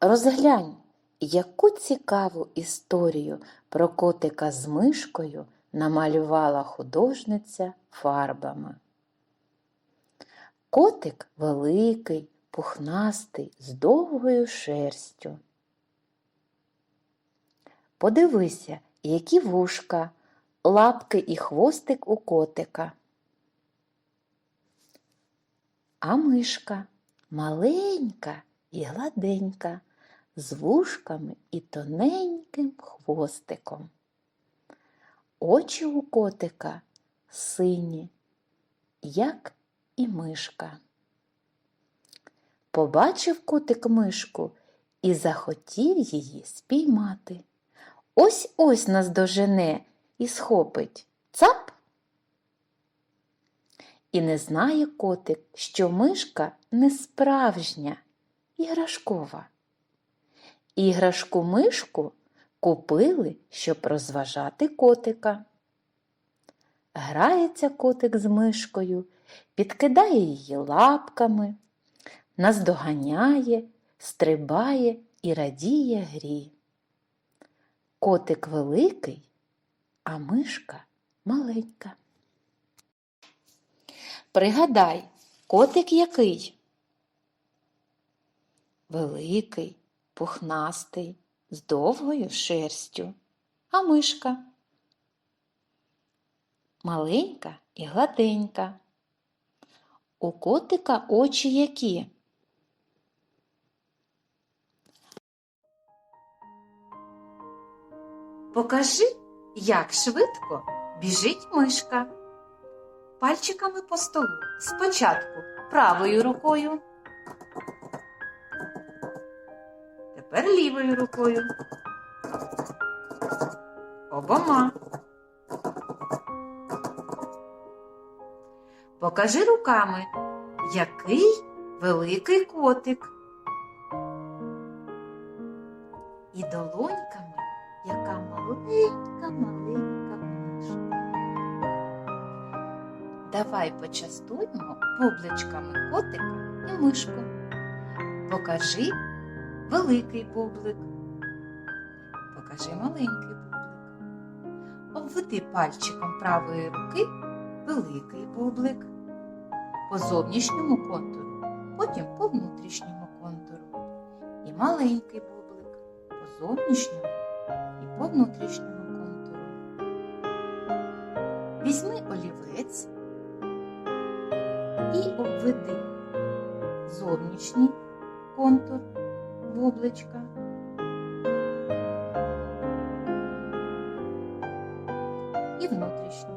Розглянь, яку цікаву історію про котика з мишкою намалювала художниця фарбами. Котик великий, пухнастий, з довгою шерстю. Подивися, які вушка, лапки і хвостик у котика. А мишка маленька і гладенька, з вушками і тоненьким хвостиком. Очі у котика сині, як і мишка. Побачив котик мишку і захотів її спіймати. Ось ось наздожене і схопить цап. І не знає котик, що мишка не справжня, іграшкова. Іграшку мишку купили, щоб розважати котика. Грається котик з мишкою, підкидає її лапками, наздоганяє, стрибає і радіє грі. Котик великий, а мишка маленька. Пригадай, котик який? Великий, пухнастий, з довгою шерстю, а мишка маленька і гладенька. У котика очі які? Покажи, як швидко біжить мишка. Пальчиками по столу. Спочатку правою рукою. Тепер лівою рукою. Обома. Покажи руками, який великий котик. І долоньками, яка маленька, маленька мишка. Давай почастуємо бубличками котика і мишку. Покажи великий бублик. Покажи маленький бублик. Обведи пальчиком правої руки великий бублик по зовнішньому контуру, потім по внутрішньому контуру. І маленький бублик по зовнішньому і по внутрішньому контуру. Візьми олівець і обведи зовнішній контур бубличка. І внутрішній.